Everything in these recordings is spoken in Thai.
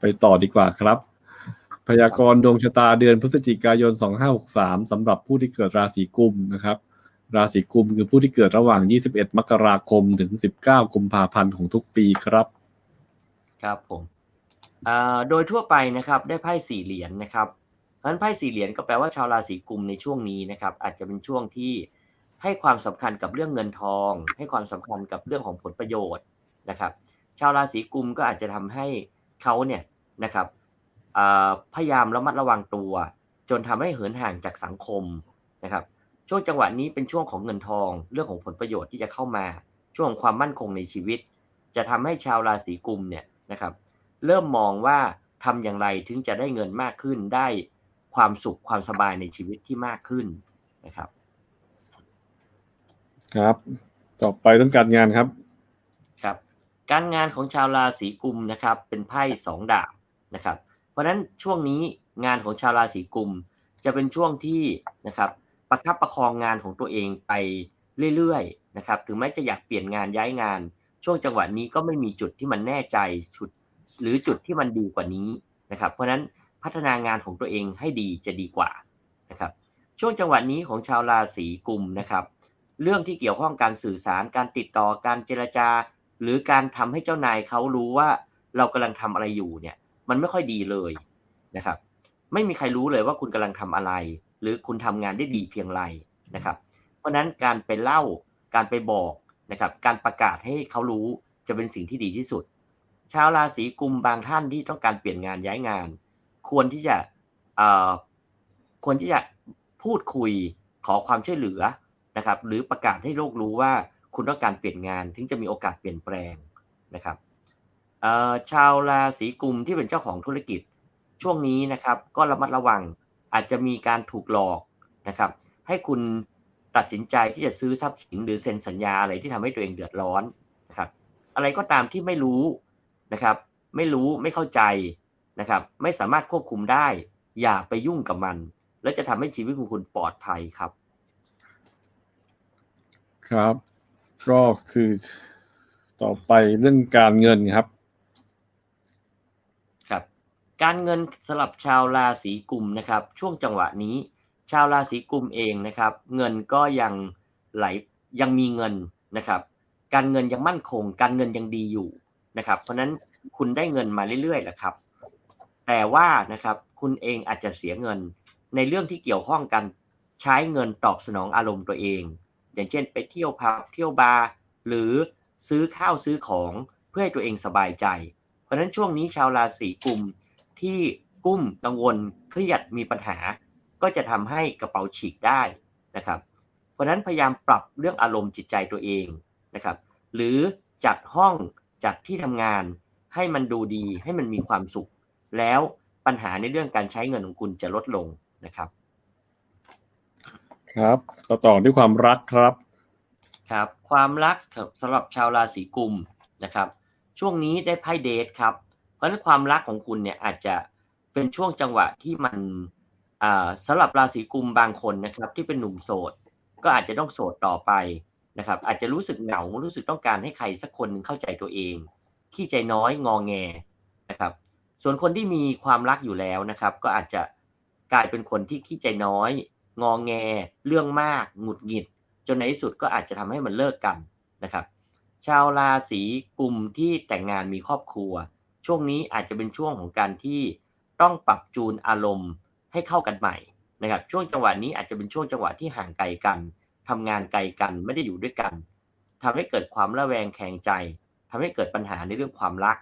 ไปต่อดีกว่าครับ พยากรณ์ดวงชะตาเดือนพฤศจิกายน 2563สำหรับผู้ที่เกิดราศีกุมนะครับ ราศีกุมคือผู้ที่เกิดระหว่าง 21 มกราคมถึง 19 กุมภาพันธ์ของทุกปีครับ ครับผมโดยทั่วไปนะครับได้ไพ่สี่เหรียญนะครับเพราะฉะนั้นไพ่สี่เหรียญก็แปลว่าชาวราศีกุมในช่วงนี้นะครับ อาจจะเป็นช่วงที่ให้ความสำคัญกับเรื่องเงินทอง ให้ความสำคัญกับเรื่องของผลประโยชน์นะครับ ชาวราศีกุมก็อาจจะทำให้ เขาเนี่ยนะครับพยายามระมัดระวังตัว จนทำให้เหินห่างจากสังคมนะครับ ช่วงจังหวะนี้เป็นช่วงของเงินทอง เรื่องของผลประโยชน์ที่จะเข้ามา ช่วงความมั่นคงในชีวิต จะทำให้ชาวราศีกุมเนี่ยนะครับ เริ่มมองว่าทำอย่างไรถึงจะได้เงินมากขึ้นได้ความสุขความสบายในชีวิตที่มากขึ้นนะครับ ครับ ต่อไปต้องการงานครับ การงานของชาวราศีกุมนะครับเป็นไพ่สองดาบนะครับ เพราะฉะนั้นช่วงนี้งานของชาวราศีกุมจะเป็นช่วงที่นะครับประคับประคองงานของตัวเองไปเรื่อยๆนะครับถึงแม้จะอยากเปลี่ยนงานย้ายงาน ช่วงจังหวะนี้ก็ไม่มีจุดที่มันแน่ใจชุดหรือจุดที่มันดีกว่านี้นะครับ เพราะฉะนั้นพัฒนางานของตัวเองให้ดีจะดีกว่านะครับ ช่วงจังหวะนี้ของชาวราศีกุมนะครับ เรื่องที่เกี่ยวข้องการสื่อสารการติดต่อการเจรจา หรือการทำให้เจ้านายเขารู้ว่าเรากำลังทำอะไรอยู่เนี่ย มันไม่ค่อยดีเลยนะครับ ไม่มีใครรู้เลยว่าคุณกำลังทำอะไร หรือคุณทำงานได้ดีเพียงไรนะครับ เพราะฉะนั้นการไปเล่าการไปบอกนะครับ การประกาศให้เขารู้จะเป็นสิ่งที่ดีที่สุด ชาวราศีกุมบางท่านที่ต้องการเปลี่ยนงานย้ายงาน ควรที่จะเอ่อควรที่จะพูดคุยขอความช่วยเหลือนะครับ หรือประกาศให้โลกรู้ว่า คุณต้องการเปลี่ยนงานถึงจะมีโอกาสเปลี่ยนแปลงนะครับชาวราศีกุมที่เป็นเจ้าของธุรกิจช่วงนี้นะครับก็ระมัดระวังอาจจะมีการถูกหลอกนะครับให้คุณตัดสินใจที่จะซื้อทรัพย์สินหรือเซ็นสัญญาอะไรที่ทำให้ตัวเองเดือดร้อนนะครับอะไรก็ตามที่ไม่รู้นะครับไม่รู้ไม่เข้าใจนะครับไม่สามารถควบคุมได้ อย่าไปยุ่งกับมัน แล้วจะทำให้ชีวิตของคุณปลอดภัยครับ ครับ ก็คือต่อไปเรื่องการเงินครับ ครับ การเงินสำหรับชาวราศีกุมนะครับ ช่วงจังหวะนี้ ชาวราศีกุมเองนะครับ เงินก็ยังไหลยังมีเงินนะครับ การเงินยังมั่นคง การเงินยังดีอยู่นะครับ เพราะฉะนั้นคุณได้เงินมาเรื่อยๆแหละครับ แต่ว่านะครับคุณเองอาจจะเสียเงินในเรื่องที่เกี่ยวข้องกันใช้เงินตอบสนองอารมณ์ตัวเอง อย่างเช่นไปเที่ยวผับเที่ยวบาร์หรือซื้อข้าวซื้อของเพื่อให้ตัวเองสบายใจ เพราะฉะนั้นช่วงนี้ชาวราศีกุมที่กุ้มกังวลเครียดมีปัญหา ก็จะทำให้กระเป๋าฉีกได้นะครับ เพราะฉะนั้นพยายามปรับเรื่องอารมณ์จิตใจตัวเองนะครับ หรือจัดห้องจัดที่ทำงานให้มันดูดีให้มันมีความสุข แล้วปัญหาในเรื่องการใช้เงินของคุณจะลดลงนะครับ ครับ ต่อต่อด้วยความรักครับ ครับ ความรักสำหรับชาวราศีกุมนะครับ ช่วงนี้ได้ไพ่เดทครับ เพราะฉะนั้นความรักของคุณเนี่ยอาจจะเป็นช่วงจังหวะที่มันอ่าสำหรับราศีกุมบางคนนะครับ ที่เป็นหนุ่มโสด ก็อาจจะต้องโสดต่อไปนะครับ อาจจะรู้สึกเหงารู้สึกต้องการให้ใครสักคนหนึ่งเข้าใจตัวเอง ขี้ใจน้อยงอแงนะครับ ส่วนคนที่มีความรักอยู่แล้วนะครับ ก็อาจจะกลายเป็นคนที่ขี้ใจน้อย งอแง เรื่องมากหงุดหงิด จนในที่สุดก็อาจจะทำให้มันเลิกกันนะครับ ชาวราศีกลุ่มที่แต่งงานมีครอบครัว ช่วงนี้อาจจะเป็นช่วงของการที่ต้องปรับจูนอารมณ์ให้เข้ากันใหม่นะครับ ช่วงจังหวะนี้อาจจะเป็นช่วงจังหวะที่ห่างไกลกันทำงานไกลกันไม่ได้อยู่ด้วยกันทำให้เกิดความระแวงแข็งใจทำให้เกิดปัญหาในเรื่องความรัก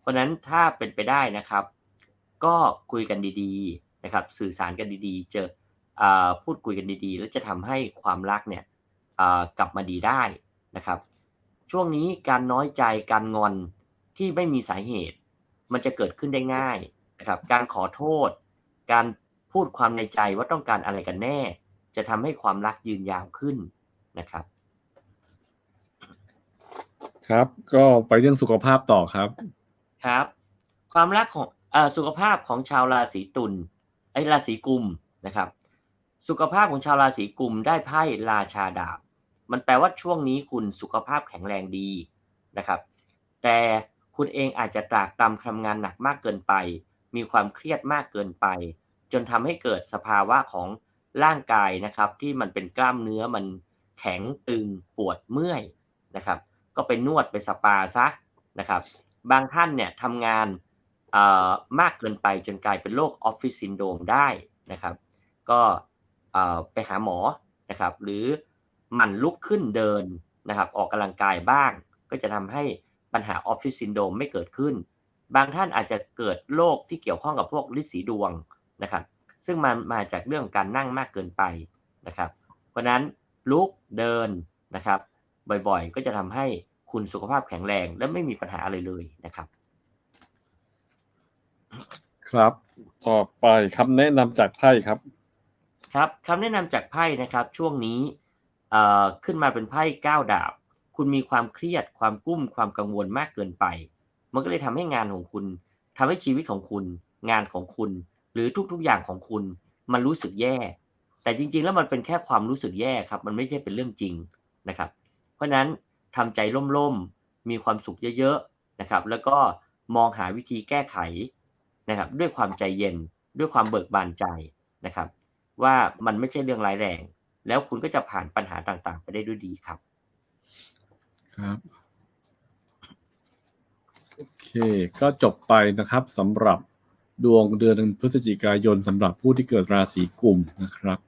เพราะฉะนั้นถ้าเป็นไปได้นะครับ ก็คุยกันดีๆนะครับ สื่อสารกันดีๆ เจอ พูดคุยกันดีๆ แล้วจะทำให้ความรักเนี่ยอ่ากลับมาดีได้นะครับ ช่วงนี้การน้อยใจการงอนที่ไม่มีสาเหตุ มันจะเกิดขึ้นได้ง่ายนะครับ การขอโทษ การพูดความในใจว่าต้องการอะไรกันแน่ จะทำให้ความรักยืนยาวขึ้นนะครับ ครับ ก็ไปเรื่องสุขภาพต่อครับครับ ความรักของเอ่อสุขภาพของชาวราศีตุลไอ้ราศีกุมนะครับ สุขภาพของชาวราศีกุมได้ไพ่ราชาดาบ มันแปลว่าช่วงนี้คุณสุขภาพแข็งแรงดีนะครับ แต่คุณเองอาจจะตรากตรำทำงานหนักมากเกินไป มีความเครียดมากเกินไป จนทำให้เกิดสภาวะของร่างกายนะครับ ที่มันเป็นกล้ามเนื้อมันแข็งตึงปวดเมื่อยนะครับ ก็ไปนวดไปสปาซะนะครับ บางท่านเนี่ยทำงานมากเกินไปจนกลายเป็นโรคออฟฟิศซินโดรมได้นะครับ ก็ ไปหาหมอนะครับ หรือหมั่นลุกขึ้นเดินนะครับ ออกกำลังกายบ้าง ก็จะทำให้ปัญหาออฟฟิศซินโดมไม่เกิดขึ้น บางท่านอาจจะเกิดโรคที่เกี่ยวข้องกับพวกฤทธิ์สีดวงนะครับ ซึ่งมันมาจากเรื่องของการนั่งมากเกินไปนะครับ เพราะฉะนั้นลุกเดินนะครับ บ่อยๆ ก็จะทำให้คุณสุขภาพแข็งแรงและไม่มีปัญหาอะไรเลยนะครับ ครับ ต่อไปคำแนะนำจากไพ่ครับ ครับคำแนะนำจากไพ่นะครับช่วงนี้ขึ้นมาเป็นไพ่ก้าดาบ คุณมีความเครียดความกุ้มความกังวลมากเกินไป มันก็เลยทำให้งานของคุณ ทำให้ชีวิตของคุณ งานของคุณ หรือทุกๆอย่างของคุณ มันรู้สึกแย่ แต่จริง ๆ แล้วมันเป็นแค่ความรู้สึกแย่ครับ มันไม่ใช่เป็นเรื่องจริงนะครับ เพราะฉะนั้นทำใจร่มๆ มีความสุขเยอะๆนะครับ แล้วก็มองหาวิธีแก้ไขนะครับ ด้วยความใจเย็น ด้วยความเบิกบานใจนะครับ ว่ามันไม่ใช่เรื่องร้ายแรง แล้วคุณก็จะผ่านปัญหาต่างๆ ไปได้ด้วยดีครับ ครับโอเค ก็จบไปนะครับสำหรับดวงเดือนพฤศจิกายนสำหรับผู้ที่เกิดราศีกุมนะครับ